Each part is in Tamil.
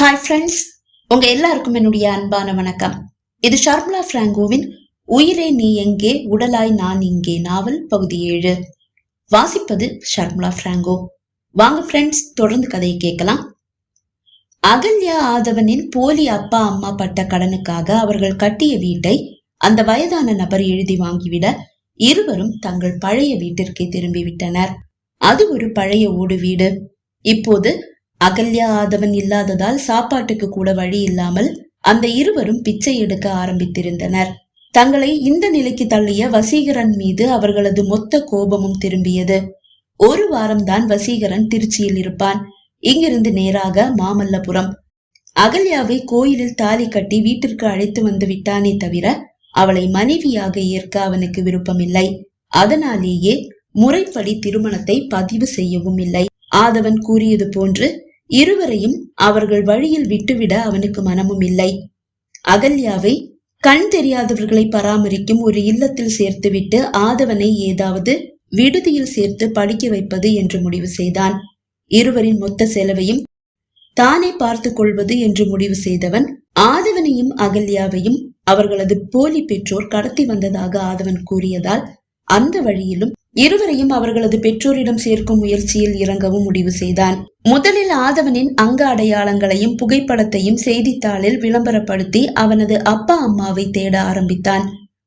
ஹாய் ஃப்ரெண்ட்ஸ் உங்க எல்லாருக்கும் என்னுடைய அன்பான வணக்கம். இது ஷர்மிளா பிராங்கோவின் உயிரே நீ எங்கே உடலாய் நான் இங்கே நாவல் பகுதி ஏழு. வாசிப்பது ஷர்மிளா பிராங்கோ. வாங்க ஃப்ரெண்ட்ஸ் தொடர்ந்து கதையை கேட்கலாம். அகல்யா ஆதவனின் போலி அப்பா அம்மா பட்ட கடனுக்காக அவர்கள் கட்டிய வீட்டை அந்த வயதான நபர் எழுதி வாங்கிவிட இருவரும் தங்கள் பழைய வீட்டிற்கே திரும்பிவிட்டனர். அது ஒரு பழைய ஓடு வீடு. இப்போது அகல்யா ஆதவன் இல்லாததால் சாப்பாட்டுக்கு கூட வழி இல்லாமல் அந்த இருவரும் பிச்சை எடுக்க ஆரம்பித்திருந்தனர். தங்களை இந்த நிலைக்கு தள்ளிய வசீகரன் மீது அவர்களது மொத்த கோபமும் திரும்பியது. ஒரு வாரம்தான் வசீகரன் திருச்சியில் இருப்பான். இங்கிருந்து நேராக மாமல்லபுரம். அகல்யாவை கோயிலில் தாலி கட்டி வீட்டிற்கு அழைத்து வந்து விட்டானே தவிர அவளை மனைவியாக ஏற்க அவனுக்கு விருப்பமில்லை. அதனாலேயே முறைப்படி திருமணத்தை பதிவு செய்யவும் இல்லை. ஆதவன் கூறியது போன்று இருவரையும் அவர்கள் வழியில் விட்டுவிட அவனுக்கு மனமும் இல்லை. அகல்யாவை கண் தெரியாதவர்களை பராமரிக்கும் ஒரு இல்லத்தில் சேர்த்துவிட்டு ஆதவனை ஏதாவது விடுதியில் சேர்த்து படிக்க வைப்பது என்று முடிவு செய்தான். இருவரின் மொத்த செலவையும் தானே பார்த்து கொள்வது என்று முடிவு செய்தவன் ஆதவனையும் அகல்யாவையும் அவர்களது போலி பெற்றோர் கடத்தி வந்ததாக ஆதவன் கூறியதால் அந்த வழியிலும் இருவரையும் அவர்களது பெற்றோரிடம் சேர்க்கும் முயற்சியில் இறங்கவும் முடிவு செய்தான். முதலில் ஆதவனின் அங்க அடையாளங்களையும் புகைப்படத்தையும் செய்தித்தாளில் விளம்பரப்படுத்தி அவனது அப்பா அம்மாவை தேட ஆரம்பித்தான்.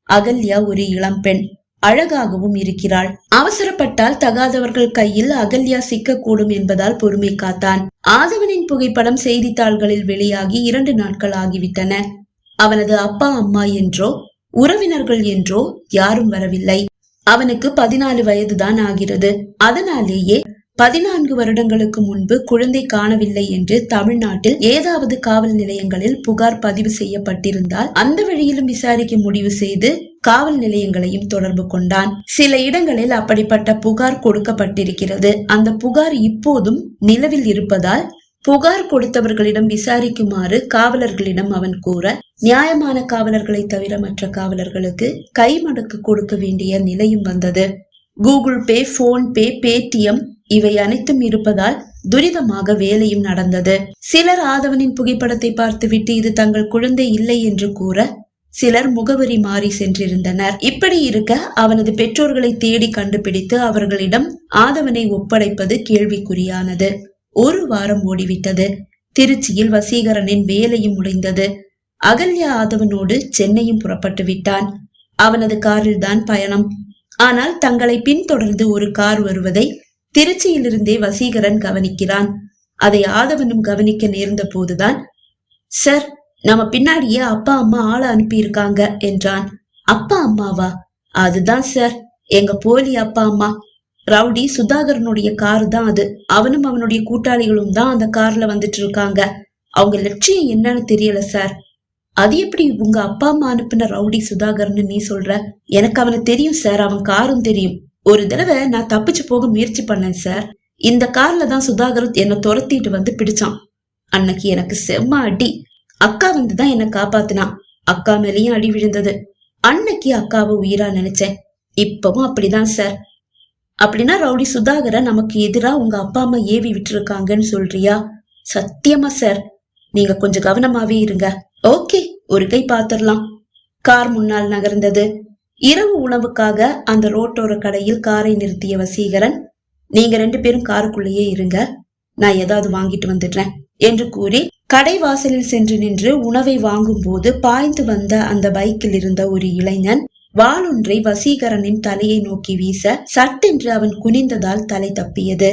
அகல்யா ஒரு இளம்பெண் அழகாகவும் இருக்கிறாள். அவசரப்பட்டால் தகாதவர்கள் கையில் அகல்யா சிக்கக்கூடும் என்பதால் பொறுமை காத்தான். ஆதவனின் புகைப்படம் செய்தித்தாள்களில் வெளியாகி இரண்டு நாட்கள் ஆகிவிட்டன. அவனது அப்பா அம்மா என்றோ உறவினர்கள் என்றோ யாரும் வரவில்லை. அவனுக்கு பதினாலு வயதுதான் ஆகிறது. அதனாலேயே பதினான்கு வருடங்களுக்கு முன்பு குழந்தை காணவில்லை என்று தமிழ்நாட்டில் ஏதாவது காவல் நிலையங்களில் புகார் பதிவு செய்யப்பட்டிருந்தால் அந்த வழியிலும் விசாரிக்க முடிவு செய்து காவல் நிலையங்களையும் தொடர்பு கொண்டான். சில இடங்களில் அப்படிப்பட்ட புகார் கொடுக்கப்பட்டிருக்கிறது. அந்த புகார் இப்போதும் நிலவில் இருப்பதால் புகார் கொடுத்தவர்களிடம் விசாரிக்குமாறு காவலர்களிடம் அவன் கூற நியாயமான காவலர்களை தவிர மற்ற காவலர்களுக்கு கைமடக்கு கொடுக்க வேண்டிய நிலையும் வந்தது. Google Pay PhonePe Paytm இவை அனைத்தும் இருப்பதால் துரிதமாக வேலையும் நடந்தது. சிலர் ஆதவனின் புகைப்படத்தை பார்த்துவிட்டு இது தங்கள் குழந்தை இல்லை என்று கூற சிலர் முகவரி மாறி சென்றிருந்தனர். இப்படி இருக்க அவனது பெற்றோர்களை தேடி கண்டுபிடித்து அவர்களிடம் ஆதவனை ஒப்படைப்பது கேள்விக்குறியானது. ஒரு வாரம் ஓடிவிட்டது. திருச்சியில் வசீகரனின் வேலையும் முடிந்தது. அகல்யா ஆதவனோடு சென்னையும் புறப்பட்டு விட்டான். அவனது காரில்தான் பயணம். ஆனால் தங்களை பின்தொடர்ந்து ஒரு கார் வருவதை திருச்சியிலிருந்தே வசீகரன் கவனிக்கிறான். அதை ஆதவனும் கவனிக்க நேர்ந்த போதுதான் சார் நம்ம பின்னாடியே அப்பா அம்மா ஆளை அனுப்பியிருக்காங்க என்றான். அப்பா அம்மாவா? அதுதான் சார். எங்க போலி அப்பா அம்மா. ரவுடி சுதாகரனுடைய கார் தான் அது. அவனும் அவனுடைய கூட்டாளிகளும் தான் அந்த கார்ல வந்துட்டு இருக்காங்க அவங்க லட்சியம் என்னன்னு தெரியல சார். அது எப்படி உங்க அப்பா அம்மா அனுப்பின ரவுடி சுதாகர்னு நீ சொல்ற? எனக்கு அவனை தெரியும் சார். அவன் காரும் தெரியும். ஒரு தடவை நான் தப்பிச்சு போக முயற்சி பண்ணேன் சார். இந்த கார்ல தான் சுதாகர் என்னை துரத்திட்டு வந்து பிடிச்சான். அன்னைக்கு எனக்கு செம்ம அடி. அக்கா வந்து தான் என்னை காப்பாத்தினான். அக்கா மேலேயும் அடி விழுந்தது. அன்னைக்கு அக்காவை உயிரா நினைச்சேன். இப்பவும் அப்படிதான் சார். அப்படின்னா ரவுடி சுதாகரை நமக்கு எதிராக உங்க அப்பா அம்மா ஏவி விட்டுருக்காங்கன்னு சொல்றியா? சத்தியமா சார் நீங்க கொஞ்சம் கவனமாவே இருங்க. ஓகே ஒரு கை பாத்திரலாம். கார் முன்னால் நகர்ந்தது. இரவு உணவுக்காக அந்த ரோட்டோர கடையில் காரை நிறுத்திய வசீகரன் நீங்க ரெண்டு பேரும் காருக்குள்ளேயே இருங்க. நான் ஏதாவது வாங்கிட்டு வந்துடுறேன் என்று கூறி கடை வாசலில் சென்று நின்று உணவை வாங்கும் போது பாய்ந்து வந்த அந்த பைக்கில் இருந்த ஒரு இளைஞன் வாளொன்றை வசீகரனின் தலையை நோக்கி வீச சட்டென்று அவன் குனிந்ததால் தலை தப்பியது.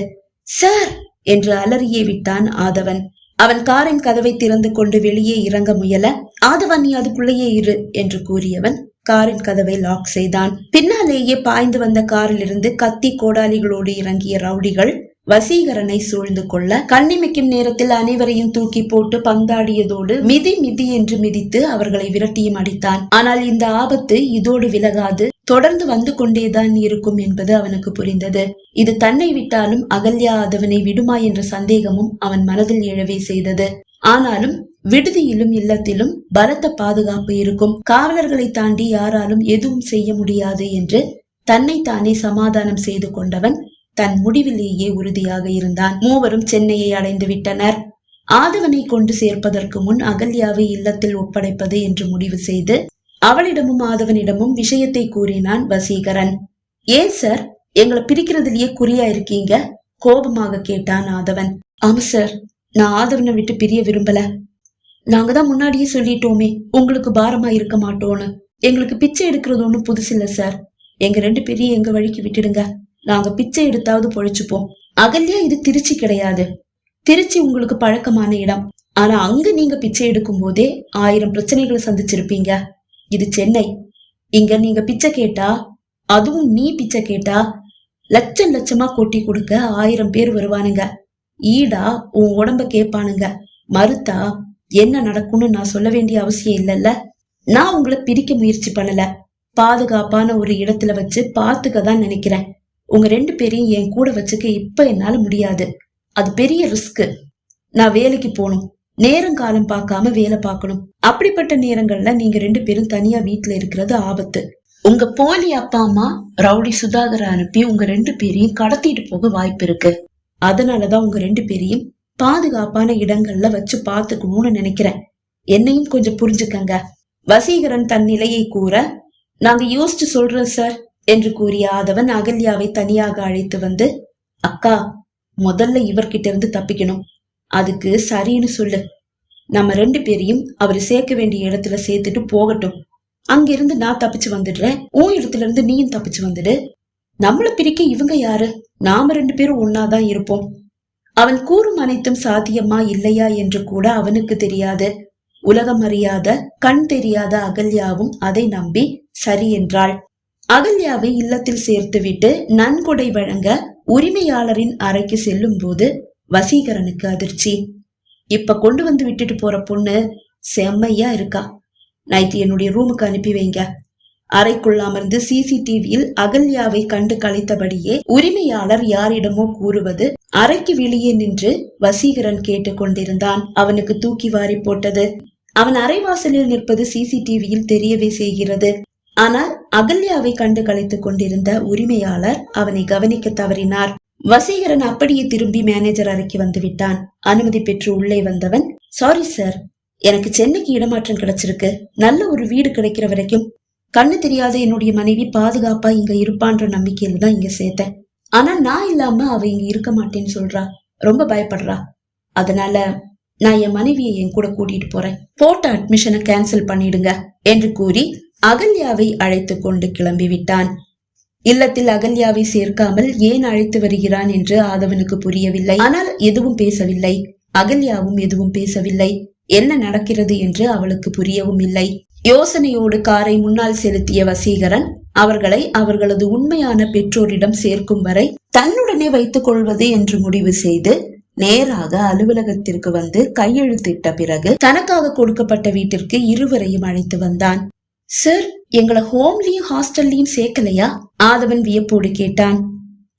சார்! என்று அலறியே விட்டான் ஆதவன். அவன் காரின் கதவை திறந்து கொண்டு வெளியே இறங்க முயல ஆதவன் நீ அதுக்குள்ளேயே இரு என்று கூறியவன் காரின் கதவை லாக் செய்தான். பின்னாலேயே பாய்ந்து வந்த காரிலிருந்து கத்தி கோடாலிகளோடு இறங்கிய ரவுடிகள் வசீகரனை சூழ்ந்து கொள்ள கண்ணிமைக்கும் நேரத்தில் அனைவரையும் தூக்கி போட்டு பந்தாடியதோடு மிதி மிதி என்று மிதித்து அவர்களை விரட்டியும் அடித்தான். ஆனால் இந்த ஆபத்து இதோடு விலகாது. தொடர்ந்து வந்து கொண்டேதான் இருக்கும் என்பது அவனுக்கு புரிந்தது. இது தன்னை விட்டாலும் அகல்யா அதவனை விடுமா என்ற சந்தேகமும் அவன் மனதில் எழவே செய்தது. ஆனாலும் விடுதியிலும் இல்லத்திலும் பலத்த பாதுகாப்பு இருக்கும். காவலர்களை தாண்டி யாராலும் எதுவும் செய்ய முடியாது என்று தன்னை தானே சமாதானம் செய்து கொண்டவன் தன் முடிவிலேயே உறுதியாக இருந்தான். மூவரும் சென்னையை அடைந்து விட்டனர். ஆதவனை கொண்டு சேர்ப்பதற்கு முன் அகல்யாவை இல்லத்தில் ஒப்படைப்பது என்று முடிவு செய்து அவளிடமும் ஆதவனிடமும் விஷயத்தை கூறினான் வசீகரன். ஏன் சார் எங்களை பிரிக்கிறதுலயே குறியா இருக்கீங்க? கோபமாக கேட்டான் ஆதவன். ஆமா சார் நான் ஆதவனை விட்டு பிரிய விரும்பல. நாங்க தான் முன்னாடியே சொல்லிட்டோமே உங்களுக்கு பாரமா இருக்க மாட்டோம்னு எங்களுக்கு பிச்சை எடுக்கிறது ஒண்ணும் புதுசு இல்ல சார் எங்க ரெண்டு பேரையும் எங்க வழிக்கு விட்டுடுங்க. நாங்க பிச்சை எடுத்தாவது பொழைச்சுப்போம். அகல்யா இது திருச்சி கிடையாது. திருச்சி உங்களுக்கு பழக்கமான இடம். ஆனா அங்க நீங்க பிச்சை எடுக்கும் போதே ஆயிரம் பிரச்சனைகளை சந்திச்சிருப்பீங்க. இது சென்னை. இங்க நீங்க பிச்சை கேட்டா அதுவும் நீ பிச்சை கேட்டா லட்சம் லட்சமா கொட்டி கொடுக்க ஆயிரம் பேர் வருவானுங்க. ஈடா உன் உடம்ப கேட்பானுங்க. மறுத்தா என்ன நடக்கும்னு நான் சொல்ல வேண்டிய அவசியம் இல்லைல்ல. நான் உங்களை பிரிக்க முயற்சி பண்ணல. பாதுகாப்பான ஒரு இடத்துல வச்சு பாத்துக்க தான் நினைக்கிறேன். உங்க ரெண்டு பேரையும் என் கூட வச்சுக்க இப்ப என்னால முடியாது. அது பெரிய ரிஸ்க் நான் வேலைக்கு போகணும். நேரம் காலம் பார்க்காம வேலை பார்க்கணும். அப்படிப்பட்ட நேரங்கள்ல நீங்க ரெண்டு பேரும் தனியா வீட்டுல இருக்கிறது ஆபத்து. உங்க போலி அப்பா அம்மா ரவுடி சுதாகர் அனுப்பி உங்க ரெண்டு பேரையும் கடத்திட்டு போக வாய்ப்பு இருக்கு. அதனாலதான் உங்க ரெண்டு பேரையும் பாதுகாப்பான இடங்கள்ல வச்சு பாத்துக்கணும்னு நினைக்கிறேன். என்னையும் கொஞ்சம் புரிஞ்சுக்கங்க. வசீகரன் தன் நிலையை கூற நாங்க யோசிச்சு சொல்றோம் சார். என்று கூறிய ஆதவன் அகல்யாவை தனியாக அழைத்து வந்து அக்கா முதல்ல இவர்கிட்ட இருந்து தப்பிக்கணும். அதுக்கு சரின்னு சொல்லு. நம்ம ரெண்டு பேரையும் அவர் சேர்க்க வேண்டிய இடத்துல சேர்த்துட்டு போகட்டும். அங்கிருந்து நான் தப்பிச்சு வந்துடுறேன். உன் இடத்துல இருந்து நீயும் தப்பிச்சு வந்துடு. நம்மளை பிரிக்க இவங்க யாரு? நாம ரெண்டு பேரும் ஒன்னாதான் இருப்போம். அவன் கூறும் அனைத்தும் சாத்தியமா இல்லையா என்று கூட அவனுக்கு தெரியாது. உலகம் அறியாத கண் தெரியாத அகல்யாவும் அதை நம்பி சரி என்றாள். அகல்யாவை இல்லத்தில் சேர்த்துவிட்டு நன்கொடை வழங்க உரிமையாளரின் அறைக்கு செல்லும் போது வசீகரனுக்கு அதிர்ச்சி. இப்ப கொண்டு வந்து விட்டுட்டு போற பொண்ணு செம்மையா இருக்கா. நைட்டு என்னுடைய ரூமுக்கு அனுப்பி வைங்க. அறைக்குள் அமர்ந்து சிசிடிவியில் அகல்யாவை கண்டு கலைத்தபடியே உரிமையாளர் யாரிடமோ கூறுவது அறைக்கு வெளியே நின்று வசீகரன் கேட்டுக்கொண்டிருந்தான். அவனுக்கு தூக்கி வாரி போட்டது. அவன் அரைவாசலில் நிற்பது சிசிடிவியில் தெரியவே செய்கிறது. ஆனால் அகல்யாவை கண்டு கலைத்துக் கொண்டிருந்த உரிமையாளர் அவனை கவனிக்க தவறினார். வசீகரன் அப்படியே திரும்பி மேனேஜர் அறைக்கு வந்து விட்டான் அனுமதி பெற்று உள்ளே வந்தவன் சாரி சார் எனக்கு சென்னைக்கு இடமாற்றம் கிடைச்சிருக்கு. நல்ல ஒரு வீடு கிடைக்கிற வரைக்கும் கண்ணு தெரியாத என்னுடைய மனைவி பாதுகாப்பா இங்க இருப்பான்ற நம்பிக்கையில தான் இங்க சேர்த்தேன். ஆனா நான் இல்லாம அவ இங்க இருக்க மாட்டேன்னு சொல்றா. ரொம்ப பயப்படுறா. அதனால நான் என் மனைவியை என் கூட கூட்டிட்டு போறேன். போட்ட அட்மிஷனை கேன்சல் பண்ணிடுங்க என்று கூறி அகல்யாவை அழைத்து கொண்டு கிளம்பிவிட்டான். இல்லத்தில் அகல்யாவை சேர்க்காமல் ஏன் அழைத்து வருகிறான் என்று ஆதவனுக்கு புரியவில்லை. ஆனால் எதுவும் பேசவில்லை. அகல்யாவும் எதுவும் பேசவில்லை. என்ன நடக்கிறது என்று அவளுக்கு புரியவும் இல்லை. யோசனையோடு காரை முன்னால் செலுத்திய வசீகரன் அவர்களை அவர்களது உண்மையான பெற்றோரிடம் சேர்க்கும் வரை தன்னுடனே வைத்துக் கொள்வது என்று முடிவு செய்து நேராக அலுவலகத்திற்கு வந்து கையெழுத்திட்ட பிறகு தனக்காக கொடுக்கப்பட்ட வீட்டிற்கு இருவரையும் அழைத்து வந்தான். சார் எங்களை ஹோம்லயும் ஹாஸ்டல்லையும் சேர்க்கலையா? ஆதவன் வியப்போடு கேட்டான்.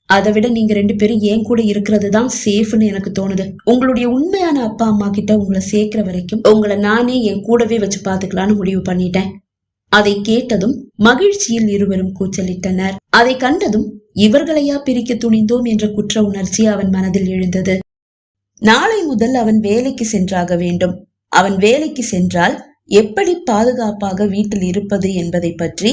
அதை விட நீங்க ரெண்டு பேரும் ஏன் கூட இருக்கிறது தான் சேஃப்னு எனக்கு தோணுது. உங்களுடைய உண்மையான அப்பா அம்மா கிட்ட உங்களை சேர்க்கிற வரைக்கும் உங்களை நானே என் கூடவே வச்சு பாத்துக்கலாம்னு முடிவு பண்ணிட்டேன். அதை கேட்டதும் மகிழ்ச்சியில் இருவரும் கூச்சலிட்டனர். அதை கண்டதும் இவர்களையா பிரிக்க துணிந்தோம் என்ற குற்ற உணர்ச்சி அவன் மனதில் எழுந்தது. நாளை முதல் அவன் வேலைக்கு சென்றாக வேண்டும். அவன் வேலைக்கு சென்றால் எப்படி பாதுகாப்பாக வீட்டில் இருப்பது என்பதை பற்றி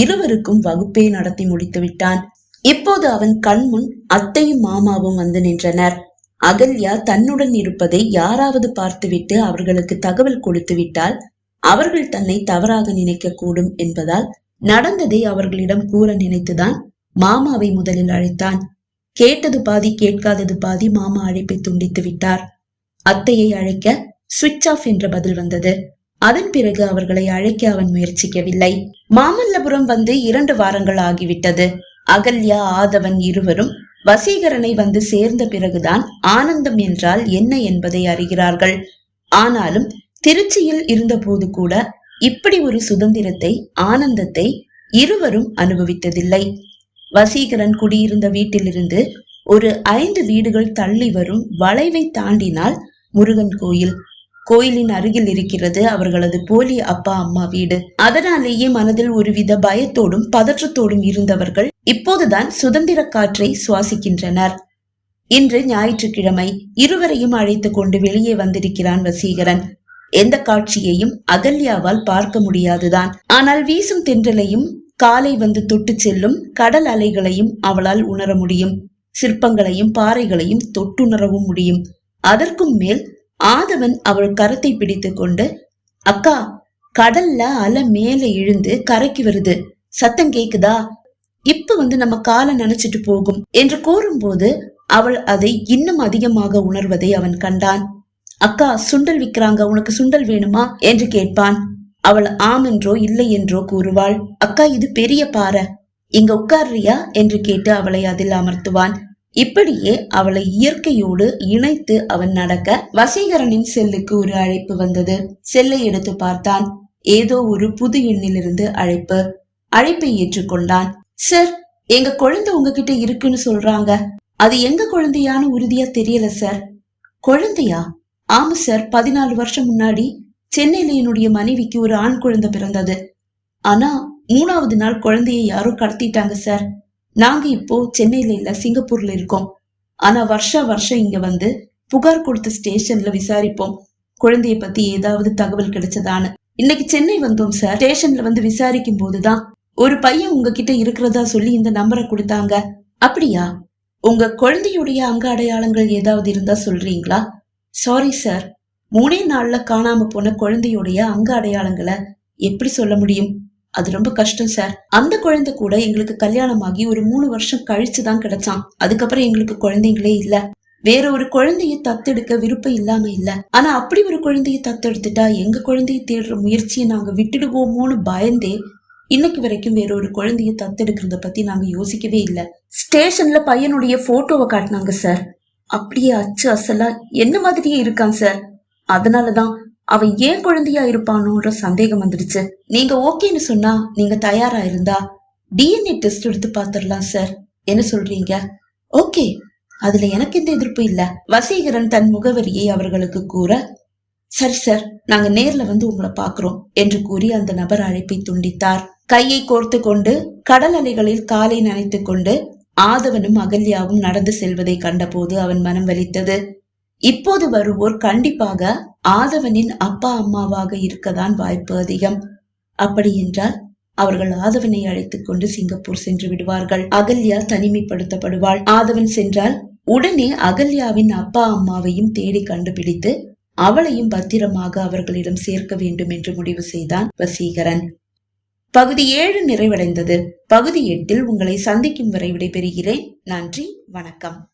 இருவருக்கும் வகுப்பே நடத்தி முடித்து விட்டான். இப்போது அவன் கண்முன் அத்தையும் மாமாவும் வந்து நின்றனர். அகல்யா தன்னுடன் இருப்பதை யாராவது பார்த்துவிட்டு அவர்களுக்கு தகவல் கொடுத்து விட்டால் அவர்கள் தன்னை தவறாக நினைக்க கூடும் என்பதால் நடந்ததை அவர்களிடம் கூற நினைத்துதான் மாமாவை முதலில் அழைத்தான். கேட்டது பாதி கேட்காதது பாதி மாமா அழைப்பை துண்டித்து விட்டார். அத்தையை அழைக்க சுவிட்ச் ஆஃப் என்ற பதில் வந்தது. அதன் பிறகு அவர்களை அழைக்க அவன் முயற்சிக்கவில்லை. மாமல்லபுரம் வந்து இரண்டு வாரங்கள் ஆகிவிட்டது. அகல்யா ஆதவன் இருவரும் வசீகரனை வந்து சேர்ந்த பிறகுதான் ஆனந்தம் என்றால் என்ன என்பதை அறிகிறார்கள். ஆனாலும் திருச்சியில் இருந்தபோது கூட இப்படி ஒரு சுதந்திரத்தை ஆனந்தத்தை இருவரும் அனுபவித்ததில்லை. வசீகரன் குடியிருந்த வீட்டிலிருந்து ஒரு ஐந்து வீடுகள் தள்ளி வரும் வளைவை தாண்டினால் முருகன் கோயில் கோயிலின் அருகில் இருக்கிறது அவர்களது போலி அப்பா அம்மா வீடு. அதனாலேயே மனதில் ஒருவித பயத்தோடும் பதற்றத்தோடும் இருந்தவர்கள் இப்போதுதான் சுதந்திர காற்றை சுவாசிக்கின்றனர். இன்று ஞாயிற்றுக்கிழமை இருவரையும் அழைத்துக் கொண்டு வெளியே வந்திருக்கிறான் வசீகரன். எந்த காட்சியையும் அகல்யாவால் பார்க்க முடியாதுதான். ஆனால் வீசும் தென்றலையும் காலை வந்து தொட்டு செல்லும் கடல் அலைகளையும் அவளால் உணர முடியும். சிற்பங்களையும் பாறைகளையும் தொட்டுணரவும் முடியும். அதற்கும் மேல் ஆதவன் அவள் கரத்தை பிடித்து கொண்டு அக்கா கடல்ல அலை மேல இழுந்து கரைக்கு வருது. சத்தம் கேக்குதா? இப்ப வந்து நம்ம காலை நினைச்சிட்டு போகும். என்று கூறும்போது அவள் அதை இன்னும் அதிகமாக உணர்வதை அவன் கண்டான். அக்கா சுண்டல் விக்கிறாங்க. உனக்கு சுண்டல் வேணுமா? என்று கேட்பான். அவள் ஆம் என்றோ இல்லை என்றோ கூறுவாள். அக்கா இது பெரிய பாறை. இங்க உட்கார்றியா? என்று கேட்டு அவளை அதில் அமர்த்துவான். இப்படியே அவளை இயற்கையோடு இணைத்து அவன் நடக்க வசீகரனின் செல்லுக்கு ஒரு அழைப்பு வந்தது. செல்லை எடுத்து பார்த்தான். ஏதோ ஒரு புது எண்ணிலிருந்து அழைப்பு. அழைப்பை ஏற்றுக்கொண்டான். சார் எங்க குழந்தை உங்ககிட்ட இருக்குன்னு சொல்றாங்க. அது எங்க குழந்தையான்னு உறுதியா தெரியல சார். குழந்தையா? ஆமா சார். பதினாலு வருஷம் முன்னாடி சென்னையில என்னுடைய மனைவிக்கு ஒரு ஆண் குழந்தை பிறந்தது. ஆனா மூணாவது நாள் குழந்தைய யாரோ கடத்திட்டாங்க சார். நாங்க இப்போ சென்னையில இல்ல சிங்கப்பூர்ல இருக்கோம். ஆனா வருஷா வருஷம் இங்க வந்து புகார் கொடுத்த ஸ்டேஷன்ல விசாரிப்போம். குழந்தைய பத்தி ஏதாவது தகவல் கிடைச்சதான்னு. இன்னைக்கு சென்னை வந்தோம் சார். ஸ்டேஷன்ல வந்து விசாரிக்கும் போதுதான் ஒரு பையன் உங்ககிட்ட இருக்கிறதா சொல்லி இந்த நம்பரை கொடுத்தாங்க. அப்படியா? உங்க குழந்தையுடைய அங்க அடையாளங்கள் ஏதாவது இருந்தா சொல்றீங்களா? சாரி சார் மூணே நாள்ல காணாம போன குழந்தையுடைய அங்க அடையாளங்களை எப்படி சொல்ல முடியும்? அது ரொம்ப கஷ்டம் சார் அந்த குழந்தை கூட எங்களுக்கு கல்யாணம் ஆகி ஒரு மூணு வருஷம் கழிச்சு தான் கிடைச்சான். அதுக்கப்புறம் எங்களுக்கு குழந்தைங்களே இல்ல. வேற ஒரு குழந்தைய தத்தெடுக்க விருப்பம் இல்லாம இல்ல. ஆனா அப்படி ஒரு குழந்தைய தத்தெடுத்துட்டா எங்க குழந்தைய தேடுற முயற்சியை நாங்க விட்டுடுவோமோன்னு பயந்தே இன்னைக்கு வரைக்கும் வேற ஒரு குழந்தைய தத்தெடுக்கிறத பத்தி நாங்க யோசிக்கவே இல்ல. ஸ்டேஷன்ல பையனுடைய போட்டோவை காட்டினாங்க சார் அப்படியே அச்சு அசலா என்ன மாதிரியே இருக்கான் சார் அதனாலதான் அவன் ஏன் குழந்தையா இருப்பானோன்ற சந்தேகம் வந்துடுச்சு. நீங்க ஓகேன்னு சொன்னா நீங்க தயாரா இருந்தா டிஎன்ஏ டெஸ்ட் எடுத்து பாத்துடலாம் சார் என்ன சொல்றீங்க? ஓகே. அதுல எனக்கு எந்த எதிர்ப்பு இல்ல. வசீகரன் தன் முகவரியை அவர்களுக்கு கூற சரி சார் நாங்க நேர்ல வந்து உங்களை பாக்குறோம் என்று கூறி அந்த நபர் அழைப்பை துண்டித்தார். கையை கோர்த்து கொண்டு கடல் அலைகளில் காலை நனைத்து கொண்டு ஆதவனும் அகல்யாவும் நடந்து செல்வதை கண்டபோது அவன் மனம் வலித்தது. இப்போது வருவோர் கண்டிப்பாக ஆதவனின் அப்பா அம்மாவாக இருக்கதான் வாய்ப்பு அதிகம். அப்படி என்றால் அவர்கள் ஆதவனை அழைத்துக் கொண்டு சிங்கப்பூர் சென்று விடுவார்கள். அகல்யா தனிமைப்படுத்தப்படுவாள். ஆதவன் சென்றால் உடனே அகல்யாவின் அப்பா அம்மாவையும் தேடி கண்டுபிடித்து அவளையும் பத்திரமாக அவர்களிடம் சேர்க்க வேண்டும் என்று முடிவு செய்தான் வசீகரன். பகுதி ஏழு நிறைவடைந்தது. பகுதி எட்டில் உங்களை சந்திக்கும் வரை விடைபெறுகிறேன். நன்றி வணக்கம்.